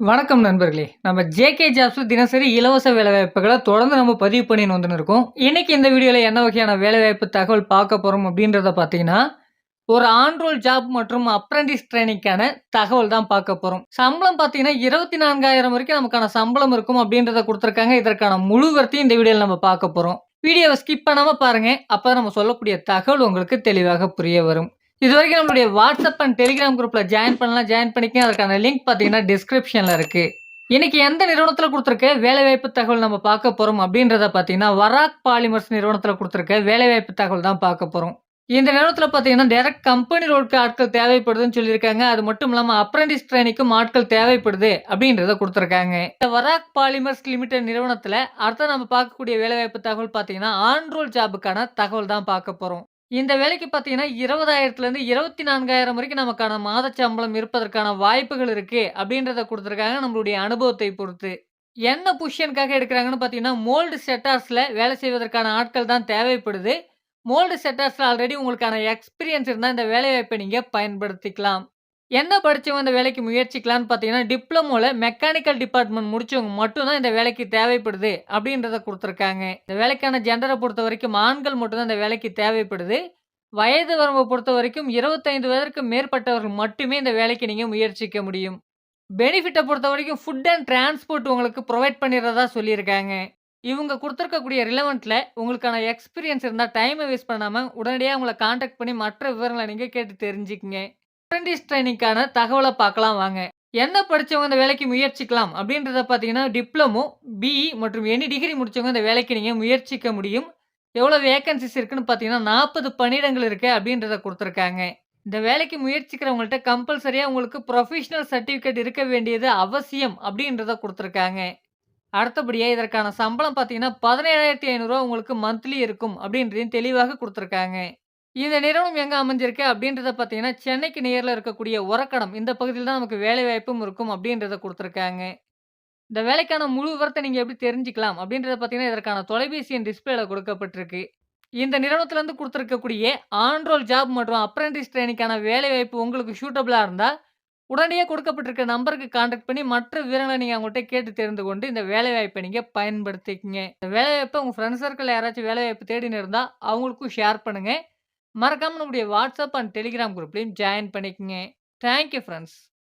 வணக்கம் நண்பர்களே! நம்ம ஜேகே ஜாப்ஸில் தினசரி இலவச வேலைவாய்ப்புகளை தொடர்ந்து நம்ம பதிவு பண்ணின்னு வந்துன்னு இருக்கோம். இன்றைக்கி இந்த வீடியோவில் என்ன வகையான வேலைவாய்ப்பு தகவல் பார்க்க போகிறோம் அப்படின்றத பார்த்தீங்கன்னா, ஒரு ஆன்ரோல் ஜாப் மற்றும் அப்ரண்டிஸ் ட்ரெய்னிங்க்கான தகவல் தான் பார்க்க போகிறோம் சம்பளம் பார்த்தீங்கன்னா, 24,000 வரைக்கும் நமக்கான சம்பளம் இருக்கும் அப்படின்றத கொடுத்துருக்காங்க இதற்கான முழுவர்த்தையும் இந்த வீடியோவில் நம்ம பார்க்க போகிறோம் வீடியோவ ஸ்கிப் பண்ணாமல் பாருங்கள் அப்போ நம்ம சொல்லக்கூடிய தகவல் உங்களுக்கு தெளிவாக புரிய வரும். இதுவரைக்கும் நம்மளுடைய வாட்ஸ்அப் அண்ட் டெலிகிராம் குரூப்பில் ஜாயின் பண்ணலாம் ஜாயின் பண்ணிக்க அதுக்கான லிங்க் பார்த்தீங்கன்னா, டிஸ்கிரிப்ஷனில் இருக்குது இன்னைக்கு எந்த நிறுவனத்தில் கொடுத்துருக்க? வேலைவாய்ப்பு தகவல் நம்ம பார்க்க போகிறோம் அப்படின்றத பார்த்தீங்கன்னா, வராக் பாலிமர்ஸ் நிறுவனத்தில் கொடுத்துருக்க வேலைவாய்ப்பு தகவல் தான் பார்க்க போகிறோம் இந்த நேரத்தில் பார்த்தீங்கன்னா, டேரக்ட் கம்பெனி ரோடுக்கு ஆட்கள் தேவைப்படுதுன்னு சொல்லியிருக்காங்க. அது மட்டும் இல்லாமல் அப்ரண்டிஸ் ட்ரைனிக்கும் ஆட்கள் தேவைப்படுது அப்படின்றத கொடுத்துருக்காங்க. இந்த வராக் பாலிமர்ஸ் லிமிடெட் நிறுவனத்தில் அடுத்த நம்ம பார்க்கக்கூடிய வேலைவாய்ப்பு தகவல் பார்த்தீங்கன்னா, ஆன்ரோல் ஜாபுக்கான தகவல் தான் பார்க்க போகிறோம் இந்த வேலைக்கு பார்த்தீங்கன்னா, 20,000லேருந்து 24,000 வரைக்கும் நமக்கான மாத சம்பளம் இருப்பதற்கான வாய்ப்புகள் இருக்கு அப்படின்றத கொடுத்துருக்காங்க நம்மளுடைய அனுபவத்தை பொறுத்து. என்ன பொசிஷனுக்காக எடுக்கிறாங்கன்னு பார்த்தீங்கன்னா, மோல்டு செட்டார்ஸ்ல வேலை செய்வதற்கான ஆட்கள் தான் தேவைப்படுது. மோல்டு செட்டார்ஸ்ல ஆல்ரெடி உங்களுக்கான எக்ஸ்பீரியன்ஸ் இருந்தால் இந்த வேலைவாய்ப்பை நீங்கள் பயன்படுத்திக்கலாம். என்ன படித்தவங்க இந்த வேலைக்கு முயற்சிக்கலாம்னு பார்த்தீங்கன்னா, டிப்ளமோவில் மெக்கானிக்கல் டிபார்ட்மெண்ட் முடிச்சவங்க மட்டும் தான் இந்த வேலைக்கு தேவைப்படுது அப்படின்றத கொடுத்துருக்காங்க இந்த வேலைக்கான ஜென்டரை பொறுத்த வரைக்கும் ஆண்கள் மட்டும்தான் இந்த வேலைக்கு தேவைப்படுது. வயது வரம்பை பொறுத்த வரைக்கும் இருபத்தைந்து வயதிற்கு மேற்பட்டவர்கள் மட்டுமே இந்த வேலைக்கு நீங்கள் முயற்சிக்க முடியும். பெனிஃபிட்டை பொறுத்த வரைக்கும் ஃபுட் அண்ட் டிரான்ஸ்போர்ட் உங்களுக்கு ப்ரொவைட் பண்ணிடுறதா சொல்லியிருக்காங்க. இவங்க கொடுத்துருக்கக்கூடிய ரிலவெண்ட்டில் உங்களுக்கான எக்ஸ்பீரியன்ஸ் இருந்தால் டைமை வேஸ்ட் பண்ணாமல் உடனடியாக உங்களை காண்டாக்ட் பண்ணி மற்ற விவரங்களை நீங்கள் கேட்டு தெரிஞ்சுக்கங்க. அப்ரண்டிஸ் ட்ரெய்னிங்க்கான தகவலை பார்க்கலாம் வாங்க. என்ன படிச்சவங்க இந்த வேலைக்கு முயற்சிக்கலாம் அப்படின்றத பார்த்தீங்கன்னா, டிப்ளமோ, பிஇ மற்றும் எனி டிகிரி முடிச்சவங்க இந்த வேலைக்கு நீங்கள் முயற்சிக்க முடியும். எவ்வளோ வேக்கன்சிஸ் இருக்குன்னு பார்த்தீங்கன்னா, 40 பணியிடங்கள் இருக்கு அப்படின்றத குடுத்துருக்காங்க. இந்த வேலைக்கு முயற்சிக்கிறவங்கள்ட்ட கம்பல்சரியா உங்களுக்கு புரொஃபஷனல் சர்டிஃபிகேட் இருக்க வேண்டியது அவசியம் அப்படின்றத கொடுத்துருக்காங்க அடுத்தபடியா இதற்கான சம்பளம் பார்த்தீங்கன்னா, 17,500 உங்களுக்கு மந்த்லி இருக்கும் அப்படின்றதையும் தெளிவாக கொடுத்துருக்காங்க இந்த நிறுவனம் எங்கே அமைஞ்சிருக்கு அப்படின்றத பார்த்தீங்கன்னா, சென்னைக்கு நேரில் இருக்கக்கூடிய உரக்கடம் இந்த பகுதியில் தான் நமக்கு வேலைவாய்ப்பும் இருக்கும் அப்படின்றத கொடுத்துருக்காங்க இந்த வேலைக்கான முழு விவரத்தை நீங்கள் எப்படி தெரிஞ்சுக்கலாம் அப்படின்றத பார்த்தீங்கன்னா, இதற்கான தொலைபேசி எண் டிஸ்பிளேல கொடுக்கப்பட்டிருக்கு. இந்த நிறுவனத்திலேருந்து கொடுத்துருக்கக்கூடிய ஆன்ரோல் ஜாப் மற்றும் அப்ரண்டிஸ் வேலை வேலைவாய்ப்பு உங்களுக்கு சூட்டபிளாக இருந்தால் உடனடியா கொடுக்கப்பட்டிருக்க நம்பருக்கு கான்டாக்ட் பண்ணி மற்ற விவரங்களை நீங்கள் அவங்கள்ட்ட கேட்டு தெரிந்து கொண்டு இந்த வேலைவாய்ப்பை நீங்கள் பயன்படுத்திக்கங்க. இந்த வேலைவாய்ப்ப உங்கள் ஃப்ரெண்ட்ஸ் சர்க்கிள் யாராச்சும் வேலைவாய்ப்பு தேடின்னு இருந்தால் அவங்களுக்கும் ஷேர் பண்ணுங்கள் மறக்காமல் நம்முடைய வாட்ஸ்அப் அண்ட் டெலிகிராம் குரூப்லையும் ஜாயின் பண்ணிக்கங்க. Thank you